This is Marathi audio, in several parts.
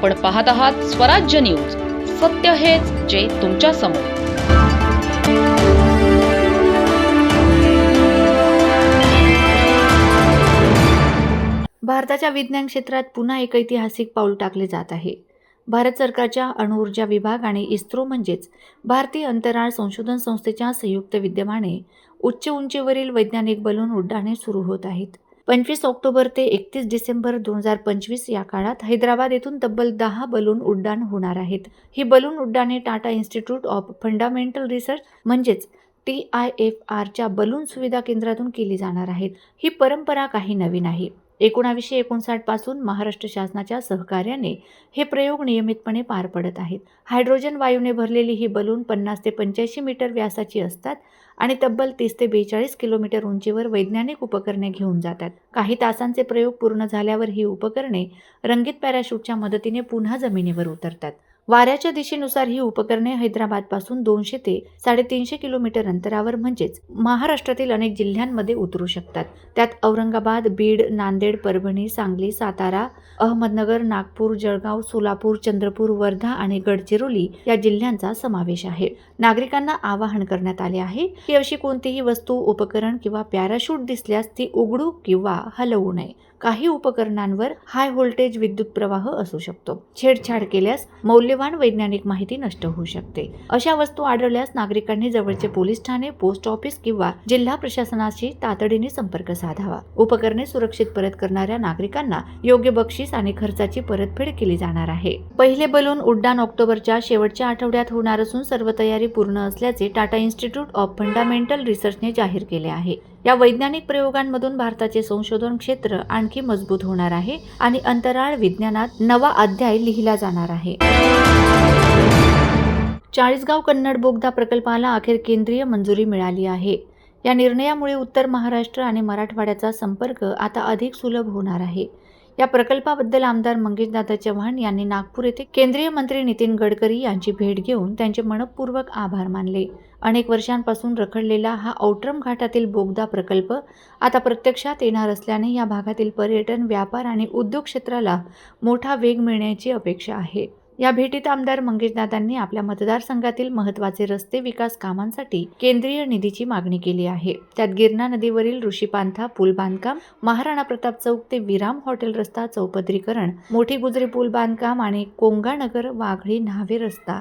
आपण पाहत आहात स्वराज्य न्यूज. सत्य हेच जे तुमच्यासमोर. भारताच्या विज्ञान क्षेत्रात पुन्हा एक ऐतिहासिक पाऊल टाकले जात आहे. भारत सरकारच्या अणुऊर्जा विभाग आणि इस्रो म्हणजेच भारतीय अंतराळ संशोधन संस्थेच्या संयुक्त विद्यमाने उच्च उंचीवरील वैज्ञानिक बलून उड्डाणे सुरू होत आहेत. पंचवीस ऑक्टोबर ते एकतीस डिसेंबर दोन हजार पंचवीस या काळात हैदराबाद येथून तब्बल दहा बलून उड्डाण होणार आहेत. ही बलून उड्डाणे Tata institute of fundamental research म्हणजेच टी आय एफ आरच्या बलून सुविधा केंद्रातून केली जाणार आहेत. ही परंपरा काही नवीन आहे. एकोणावीसशे एकोणसाठपासून महाराष्ट्र शासनाच्या सहकार्याने हे प्रयोग नियमितपणे पार पडत आहेत. हायड्रोजन वायूने भरलेली ही बलून पन्नास ते पंच्याऐंशी मीटर व्यासाची असतात. आणि तब्बल तीस ते बेचाळीस किलोमीटर उंचीवर वैज्ञानिक उपकरणे घेऊन जातात. काही तासांचे प्रयोग पूर्ण झाल्यावर ही उपकरणे रंगीत पॅराशूटच्या मदतीने पुन्हा जमिनीवर उतरतात. वाऱ्याच्या दिशेनुसार ही उपकरणे हैदराबादपासून दोनशे ते साडेतीनशे किलोमीटर अंतरावर म्हणजेच महाराष्ट्रातील अनेक जिल्ह्यांमध्ये उतरू शकतात. त्यात औरंगाबाद बीड नांदेड परभणी सांगली सातारा अहमदनगर नागपूर जळगाव सोलापूर चंद्रपूर वर्धा आणि गडचिरोली या जिल्ह्यांचा समावेश आहे. नागरिकांना आवाहन करण्यात आले आहे की अशी कोणतीही वस्तू उपकरण किंवा पॅराशूट दिसल्यास ती उघडू किंवा हलवू नये. काही उपकरणांवर हाय व्होल्टेज विद्युत प्रवाह असू शकतो. छेडछाड केल्यास मौल्य मौल्यवान वैज्ञानिक माहिती नष्ट होऊ शकते. अशा वस्तू आढळल्यास नागरिकांनी जवळचे पोलीस ठाणे पोस्ट ऑफिस किंवा जिल्हा प्रशासनाशी तातडीने संपर्क साधावा. उपकरणे सुरक्षित परत करणाऱ्या नागरिकांना योग्य बक्षीस आणि खर्चाची परतफेड केली जाणार आहे. पहिले बलून उड्डाण ऑक्टोबरच्या शेवटच्या आठवड्यात होणार असून सर्व तयारी पूर्ण असल्याचे टाटा इन्स्टिट्यूट ऑफ फंडामेंटल रिसर्चने जाहीर केले आहे. या वैज्ञानिक प्रयोगांमधून भारताचे संशोधन क्षेत्र आणखी मजबूत होणार आहे आणि अंतराळ विज्ञानात नवा अध्याय लिहिला जाणार आहे. चाळीसगाव कन्नड बोगदा प्रकल्पाला अखेर केंद्रीय मंजुरी मिळाली आहे. या निर्णयामुळे उत्तर महाराष्ट्र आणि मराठवाड्याचा संपर्क आता अधिक सुलभ होणार आहे. या प्रकल्पाबद्दल आमदार मंगेशदादा चव्हाण यांनी नागपूर येथे केंद्रीय मंत्री नितीन गडकरी यांची भेट घेऊन त्यांचे मनपूर्वक आभार मानले. अनेक वर्षांपासून रखडलेला हा औट्रम घाटातील बोगदा प्रकल्प आता प्रत्यक्षात येणार असल्याने या भागातील पर्यटन व्यापार आणि उद्योग क्षेत्राला मोठा वेग मिळण्याची अपेक्षा आहे. या भेटीत आमदार मंगेशदादांनी आपल्या मतदारसंघातील महत्त्वाचे रस्ते विकास कामांसाठी केंद्रीय निधीची मागणी केली आहे. त्यात गिरणा नदीवरील ऋषीपांथा पूल बांधकाम महाराणा प्रताप चौक ते विराम हॉटेल रस्ता चौपदरीकरण मोठी गुजरी पूल बांधकाम आणि कोंगानगर वाघळी न्हावे रस्ता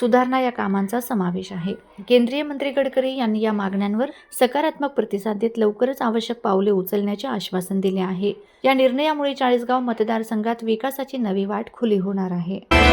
सुधारणा या कामांचा समावेश आहे. केंद्रीय मंत्री गडकरी यांनी या मागण्यांवर सकारात्मक प्रतिसाद देत लवकरच आवश्यक पावले उचलण्याचे आश्वासन दिले आहे. या निर्णयामुळे चाळीसगाव मतदारसंघात विकासाची नवी वाट खुली होणार आहे.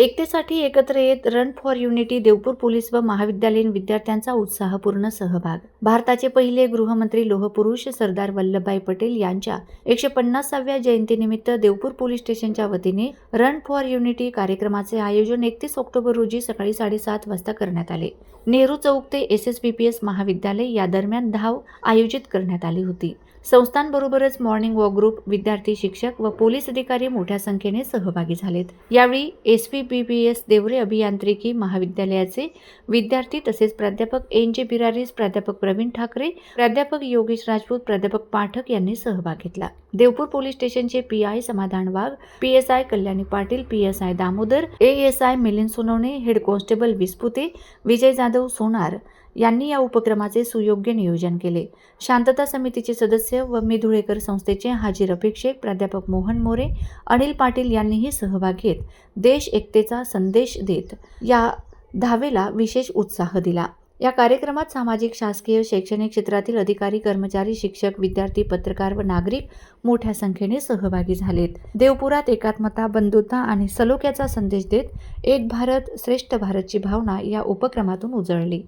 एकतेसाठी एकत्र येत run for unity Devpur police व महाविद्यालयीन विद्यार्थ्यांचा उत्साहपूर्ण सहभाग. भारताचे पहिले गृहमंत्री लोहपुरुष सरदार वल्लभभाई पटेल यांच्या एकशे पन्नासाव्या जयंतीनिमित्त देवपूर पोलीस स्टेशनच्या वतीने रन फॉर युनिटी कार्यक्रमाचे आयोजन एकतीस ऑक्टोबर रोजी सकाळी साडेसात वाजता करण्यात आले. नेहरू चौक ते S S B P S महाविद्यालय या दरम्यान धाव आयोजित करण्यात आली होती. संस्थांबरोबरच मॉर्निंग वॉक ग्रुप विद्यार्थी शिक्षक व पोलीस अधिकारी मोठ्या संख्येने सहभागी झालेत. यावेळी S P B B S Devare अभियांत्रिकी महाविद्यालयाचे विद्यार्थी तसेच प्राध्यापक एन जे बिरारीस प्राध्यापक प्रवीण ठाकरे प्राध्यापक योगेश राजपूत प्राध्यापक पाठक यांनी सहभाग घेतला. देवपूर पोलीस स्टेशनचे P I Samadhan Wagh P S I Kalyani Patil P S I Damodar A S I Milind Sonawane head constable Vispute Vijay Jadhav Sonar यांनी या उपक्रमाचे सुयोग्य नियोजन केले. शांतता समितीचे सदस्य व मिधुळेकर संस्थेचे हाजीर अपेक्षक प्राध्यापक मोहन मोरे अनिल पाटील यांनीही सहभाग घेत देश एकतेचा संदेश देत या धावेला विशेष उत्साह दिला. या कार्यक्रमात सामाजिक शासकीय शैक्षणिक क्षेत्रातील अधिकारी कर्मचारी शिक्षक विद्यार्थी पत्रकार व नागरिक मोठ्या संख्येने सहभागी झालेत. देवपुरात एकात्मता बंधुता आणि सलोख्याचा संदेश देत एक भारत श्रेष्ठ भारतची भावना या उपक्रमातून उजळली.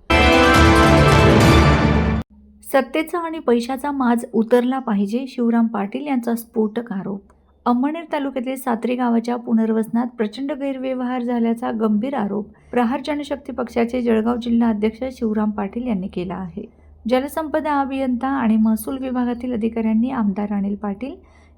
सत्तेचा आणि पैशाचा माज उतरला पाहिजे शिवराम पाटील यांचा स्फोटक आरोप. अंमळनेर तालुक्यातील सात्री गावाच्या पुनर्वसनात प्रचंड गैरव्यवहार झाल्याचा गंभीर आरोप प्रहार जनशक्ती पक्षाचे जळगाव जिल्हा अध्यक्ष शिवराम पाटील यांनी केला आहे. जलसंपदा अभियंता आणि महसूल विभागातील अधिकाऱ्यांनी आमदार अनिल पाटील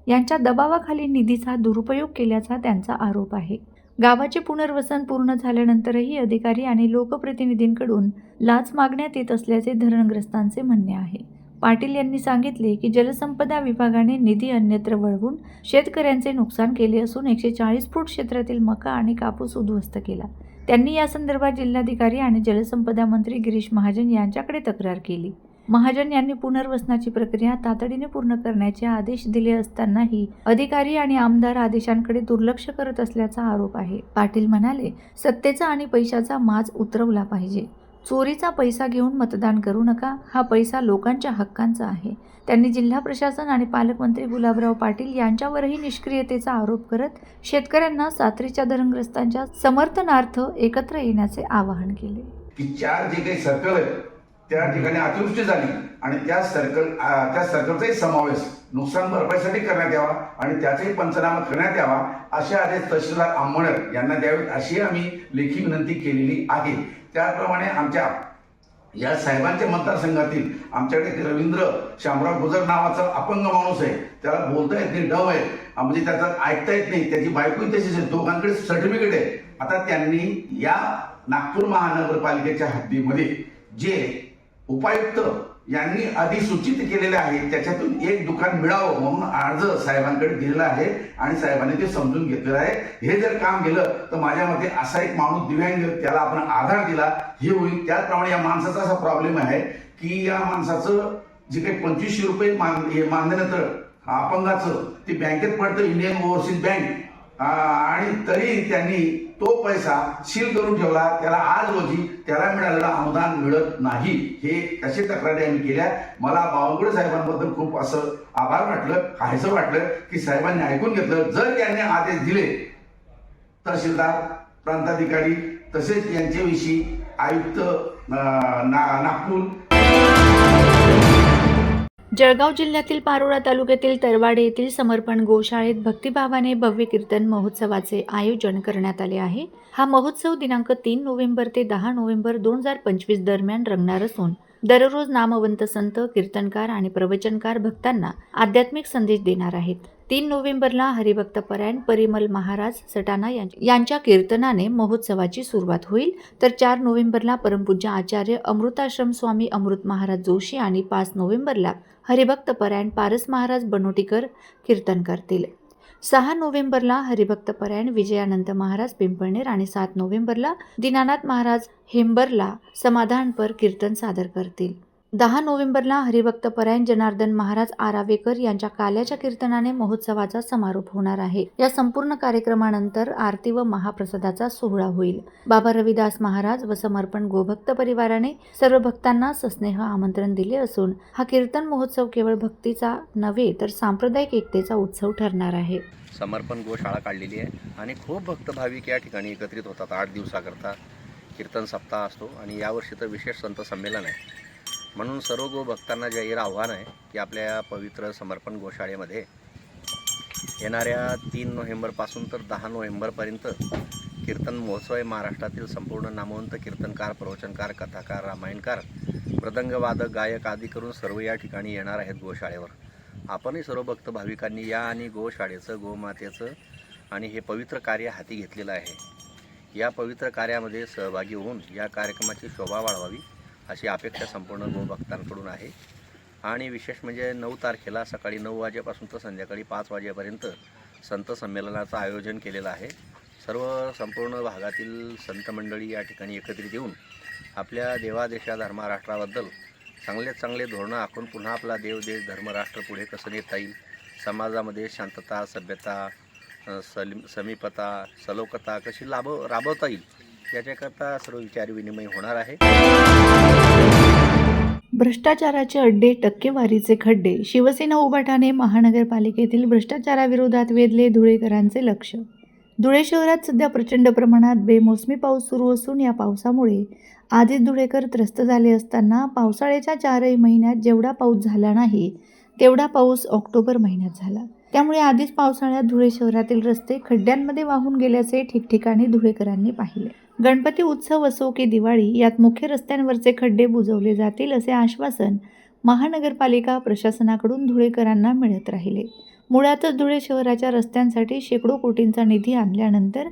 यांच्या दबावाखाली निधीचा दुरुपयोग केल्याचा त्यांचा आरोप आहे. गावाचे पुनर्वसन पूर्ण झाल्यानंतरही अधिकारी आणि लोकप्रतिनिधींकडून लाच मागण्यात येत असल्याचे धरणग्रस्तांचे म्हणणे आहे. पाटील यांनी सांगितले की जलसंपदा विभागाने निधी अन्यत्र वळवून शेतकऱ्यांचे नुकसान केले असून एकशे चाळीस फूट क्षेत्रातील मका आणि कापूस उद्ध्वस्त केला. त्यांनी या संदर्भात जिल्हाधिकारी आणि जलसंपदा मंत्री गिरीश महाजन यांच्याकडे तक्रार केली. महाजन यांनी पुनर्वसनाची प्रक्रिया तातडीने पूर्ण करण्याचे आदेश दिले असतानाही अधिकारी आणि आमदार आदेशांकडे दुर्लक्ष करत असल्याचा आरोप आहे. पाटील म्हणाले सत्तेचा आणि पैशाचा माज उतरवला पाहिजे. चोरीचा पैसा घेऊन मतदान करू नका. हा पैसा लोकांच्या हक्कांचा आहे. त्यांनी जिल्हा प्रशासन आणि पालकमंत्री गुलाबराव पाटील यांच्यावरही निष्क्रियतेचा आरोप करत शेतकऱ्यांना सात्रीच्या धरणग्रस्तांच्या समर्थनार्थ एकत्र येण्याचे आवाहन केले. की चार जे काही सर्कल त्या ठिकाणी अतिवृष्टी झाली आणि त्या सर्कल त्या सर्कलचाही समावेश नुकसान भरपाईसाठी करण्यात यावा आणि त्याचाही पंचनामा करण्यात यावा असे आदेश तहसीलदार आंबणक यांना द्यावेत अशी आम्ही लेखी विनंती केलेली आहे. त्याप्रमाणे आमच्या या साहेबांच्या मतदारसंघातील आमच्याकडे रवींद्र शामराव गुजर नावाचा अपंग माणूस आहे. त्याला बोलता येत नाही डव आहे. म्हणजे त्याचा ऐकता येत नाही. त्याची बायको तशीच आहे. दोघांकडे सर्टिफिकेट आहे. आता त्यांनी या नागपूर महानगरपालिकेच्या हद्दीमध्ये जे उपायुक्त यांनी अधिसूचित केलेले आहे. त्याच्यातून एक दुकान मिळावं म्हणून अर्ज साहेबांकडे दिलेला आहे आणि साहेबांनी ते समजून घेतलेलं आहे. हे जर काम केलं तर माझ्या मते असा एक माणूस दिव्यांग त्याला आपण आधार दिला हे होईल. त्याचप्रमाणे या माणसाचा असा प्रॉब्लेम आहे की या माणसाचं जे काही पंचवीसशे रुपये मान- हे मानल्यानंतर अपंगाचं ते बँकेत पडतं इंडियन ओव्हरसीज बँक. आणि तरी त्यांनी तो पैसा सील करून ठेवला. त्याला आज रोजी त्याला मिळालेलं अनुदान मिळत नाही. हे असे तक्रारी आम्ही केल्या? मला बावनकुळे साहेबांबद्दल खूप असं आभार वाटलं काहीसं वाटलं की साहेबांनी ऐकून घेतलं. जर त्यांनी आदेश दिले तहसीलदार प्रांताधिकारी तसेच यांच्याविषयी आयुक्त ना- नागपूर जळगाव जिल्ह्यातील पारोळा तालुक्यातील तरवाडे येथील समर्पण गोशाळेत भक्तिभावाने भव्य कीर्तन महोत्सवाचे आयोजन करण्यात आले आहे. हा महोत्सव दिनांक तीन नोव्हेंबर ते दहा नोव्हेंबर दोन हजार पंचवीस दरम्यान रंगणार असून दररोज नामवंत संत कीर्तनकार आणि प्रवचनकार भक्तांना आध्यात्मिक संदेश देणार आहेत. तीन नोव्हेंबरला हरिभक्त परायण परिमल महाराज सटाणा यां- यांच्या कीर्तनाने महोत्सवाची सुरुवात होईल. तर चार नोव्हेंबरला परमपूज्य आचार्य अमृताश्रम स्वामी अमृत महाराज जोशी आणि पाच नोव्हेंबरला हरिभक्त परायण पारस महाराज बनोटीकर कीर्तन करतील. सहा नोव्हेंबरला हरिभक्त परायण महाराज पिंपळनेर आणि सात नोव्हेंबरला दीनानाथ महाराज हेंबरला समाधानपर कीर्तन सादर करतील. दहा नोव्हेंबरला हरिभक्त परायण जनार्दन महाराज आरावेकर यांच्या काल्याच्या कीर्तनाने महोत्सवाचा समारोप होणार आहे. या संपूर्ण कार्यक्रमानंतर आरती व महाप्रसादाचा सोहळा होईल. बाबा रविदास महाराज व समर्पण गोभक्त परिवाराने सर्व भक्तांना सस्नेह आमंत्रण दिले असून हा कीर्तन महोत्सव केवळ भक्तीचा नव्हे तर सांप्रदायिक एकतेचा उत्सव ठरणार आहे. समर्पण गोशाळा काढलेली आहे आणि खूप भक्त भाविक या ठिकाणी एकत्रित होतात आठ दिवसाकरता. कीर्तन सप्ताह असतो आणि यावर्षी तर विशेष संत संमेलन आहे. म्हणून सर्व गो भक्तांना जाहीर आव्हान आहे की आपल्या या पवित्र समर्पण गोशाळेमध्ये येणाऱ्या तीन नोव्हेंबरपासून तर दहा नोव्हेंबरपर्यंत कीर्तन महोत्सव आहे महाराष्ट्रातील संपूर्ण नामवंत कीर्तनकार प्रवचनकार कथाकार रामायणकार मृदंगवादक गायक आदी करून सर्व या ठिकाणी येणार आहेत गोशाळेवर. आपणही सर्व भक्त भाविकांनी या आणि गोशाळेचं गोमातेचं आणि हे पवित्र कार्य हाती घेतलेलं आहे. या पवित्र कार्यामध्ये सहभागी होऊन या कार्यक्रमाची शोभा वाढवावी. अशी अपेक्षा संपूर्ण गोभक्तांकडून आहे. आणि विशेष म्हणजे नऊ तारखेला सकाळी नऊ वाजेपासून तर संध्याकाळी पाच वाजेपर्यंत संत संमेलनाचं आयोजन केलेलं आहे. सर्व संपूर्ण भागातील संत मंडळी या ठिकाणी एकत्रित येऊन आपल्या देवादेशा धर्मराष्ट्राबद्दल चांगलेच चांगले धोरणं आखून पुन्हा आपला देव देश धर्मराष्ट्र पुढे कसं नेता येईल समाजामध्ये शांतता सभ्यता अ, समीपता सलोकता कशी लाभ राबवता येईल याच्याकरता सर्व विचार विनिमय होणार आहे. भ्रष्टाचाराचे अड्डे टक्केवारीचे खड्डे शिवसेना उभाटाने महानगरपालिकेतील भ्रष्टाचाराविरोधात वेधले धुळेकरांचे लक्ष. धुळे शहरात सध्या प्रचंड प्रमाणात बेमोसमी पाऊस सुरू असून या पावसामुळे आधीच धुळेकर त्रस्त झाले असताना पावसाळ्याच्या चारही महिन्यात जेवढा पाऊस झाला नाही तेवढा पाऊस ऑक्टोबर महिन्यात झाला. त्यामुळे आधीच पावसाळ्यात धुळे शहरातील रस्ते खड्ड्यांमध्ये वाहून गेल्याचे ठिकठिकाणी धुळेकरांनी पाहिले. गणपती उत्सव असो की दिवाळी यात मुख्य रस्त्यांवरचे खड्डे बुजवले जातील असे आश्वासन महानगरपालिका प्रशासनाकडून धुळेकरांना मिळत राहिले. मुळातच धुळे शहराच्या रस्त्यांसाठी शेकडो कोटींचा निधी आणल्यानंतर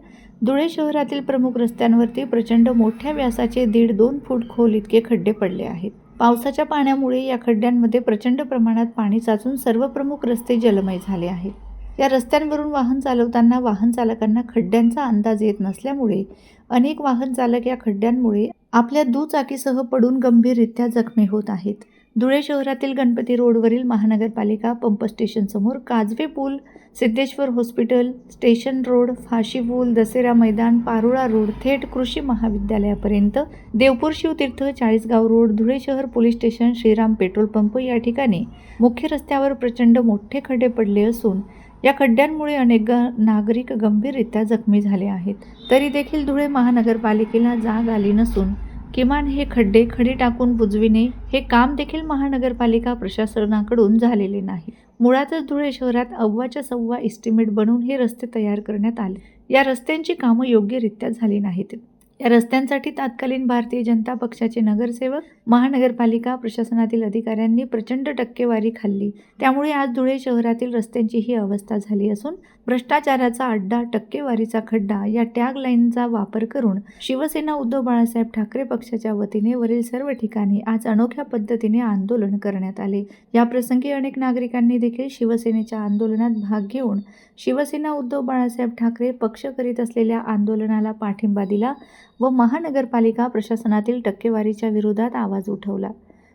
धुळे शहरातील प्रमुख रस्त्यांवरती प्रचंड मोठ्या व्यासाचे दीड दोन फूट खोल इतके खड्डे पडले आहेत. पावसाच्या पाण्यामुळे या खड्ड्यांमध्ये प्रचंड प्रमाणात पाणी साचून सर्व प्रमुख रस्ते जलमय झाले आहेत. या रस्त्यांवरून वाहन चालवताना वाहन चालकांना खड्ड्यांचा अंदाज येत नसल्यामुळे अनेक वाहन चालक या खड्ड्यांमुळे आपल्या दुचाकीसह पडून गंभीररित्या जखमी होत आहेत. धुळे शहरातील गणपती रोडवरील महानगरपालिका पंप स्टेशनसमोर काजवे पूल सिद्धेश्वर हॉस्पिटल स्टेशन रोड फाशी पूल दसेरा मैदान पारोळा रोड थेट कृषी महाविद्यालयापर्यंत देवपूर शिवतीर्थ चाळीसगाव रोड धुळे शहर police station Shriram petrol pump या ठिकाणी मुख्य रस्त्यावर प्रचंड मोठे खड्डे पडले असून या खड्ड्यांमुळे अनेक नागरिक गंभीररित्या जखमी झाले आहेत. तरी देखील धुळे महानगरपालिकेला जाग आली नसून किमान हे खड्डे खडी टाकून बुजविणे हे काम देखील महानगरपालिका प्रशासनाकडून झालेले नाही. मुळातच धुळे शहरात अव्वाच्या सव्वा इस्टिमेट बनवून हे रस्ते तयार करण्यात आले. या रस्त्यांची कामं योग्यरित्या झाली नाहीत. या रस्त्यांसाठी तत्कालीन भारतीय जनता पक्षाचे नगरसेवक महानगरपालिका प्रशासनातील अधिकाऱ्यांनी प्रचंड टक्केवारी खाल्ली. त्यामुळे आज धुळे शहरातील रस्त्यांची ही अवस्था झाली असून भ्रष्टाचाराचा अड्डा टक्केवारीचा खड्डा या टॅग लाईनचा वापर करून शिवसेना उद्धव बाळासाहेब ठाकरे पक्षाच्या वतीने वरील सर्व ठिकाणी आज अनोख्या पद्धतीने आंदोलन करण्यात आले. या प्रसंगी अनेक नागरिकांनी देखील शिवसेनेच्या आंदोलनात भाग घेऊन शिवसेना उद्धव बाळासाहेब ठाकरे पक्ष करीत असलेल्या आंदोलनाला पाठिंबा दिला. व महानगरपालिका प्रशासनातील टक्केवारीच्या विरोधात आवाज उठवला.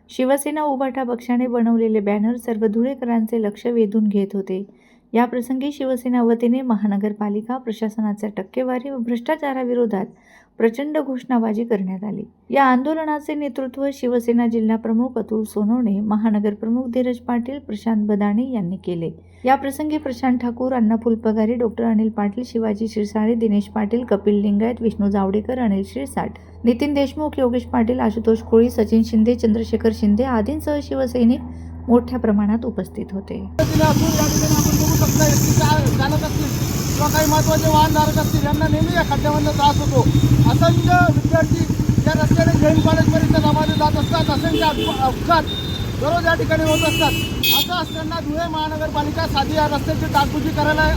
शिवसेना उभाटा पक्षाने बनवलेले बॅनर सर्व धुळेकरांचे लक्ष वेधून घेत होते. याप्रसंगी शिवसेना वतीने महानगरपालिका प्रशासनाच्या टक्केवारी व भ्रष्टाचाराविरोधात प्रचंड घोषणाबाजी करण्यात आली. या आंदोलनाचे नेतृत्व शिवसेना जिल्हा प्रमुख अतुल सोनवणे महानगर प्रमुख धीरज पाटील प्रशांत बदाणे यांनी केले. या प्रसंगी प्रशांत ठाकूर अण्णा फुलपगारी डॉक्टर अनिल पाटील शिवाजी शिरसाळे दिनेश पाटील कपिल लिंगायत विष्णू जावडेकर अनिल शिरसाट नितीन देशमुख योगेश पाटील आशुतोष कोळी सचिन शिंदे चंद्रशेखर शिंदे आदींसह शिवसैनिक मोठ्या प्रमाणात उपस्थित होते. पद्धतीने असून या ठिकाणी असतील किंवा काही महत्त्वाचे वाहनधारक असतील यांना नेहमी या खड्ड्यामधला त्रास होतो असंख्य विद्यार्थी या रस्त्याने जैन कॉलेजपर्यंत जमाने जात असतात. असंख्य अपघात दररोज या ठिकाणी होत असतात असं असताना धुळे महानगरपालिका साधी या रस्त्याची डागबुजी करायला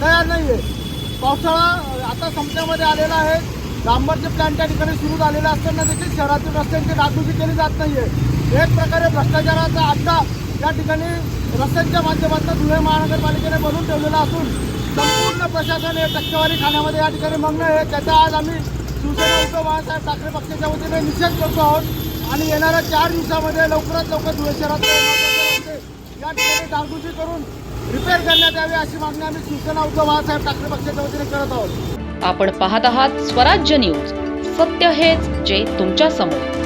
तयार नाही आहे पावसाळा आता संपण्यामध्ये आलेला आहे डांबरचे प्लॅन त्या ठिकाणी सुरू झालेला असताना देखील शहरातील रस्त्यांची डागबुजी केली जात नाही आहे एक प्रकारे भ्रष्टाचाराचा अड्डा या ठिकाणी रस्त्यांच्या माध्यमातून धुळे महानगरपालिकेने बनवून ठेवलेला असून संपूर्ण प्रशासन हे टक्केवारी खाण्यामध्ये या ठिकाणी मग्न आहे. त्याचा आज आम्ही शिवसेना उद्धव बाळासाहेब ठाकरे पक्षाच्या वतीने निषेध करतो आहोत. आणि येणाऱ्या चार दिवसामध्ये लवकरात लवकर धुळे शहरात या ठिकाणी डागडुजी करून रिपेअर करण्यात यावी अशी मागणी आम्ही शिवसेना उद्धव बाळासाहेब ठाकरे पक्षाच्या वतीने करत आहोत. आपण पाहत आहात स्वराज्य न्यूज. सत्य हेच जे तुमच्यासमोर.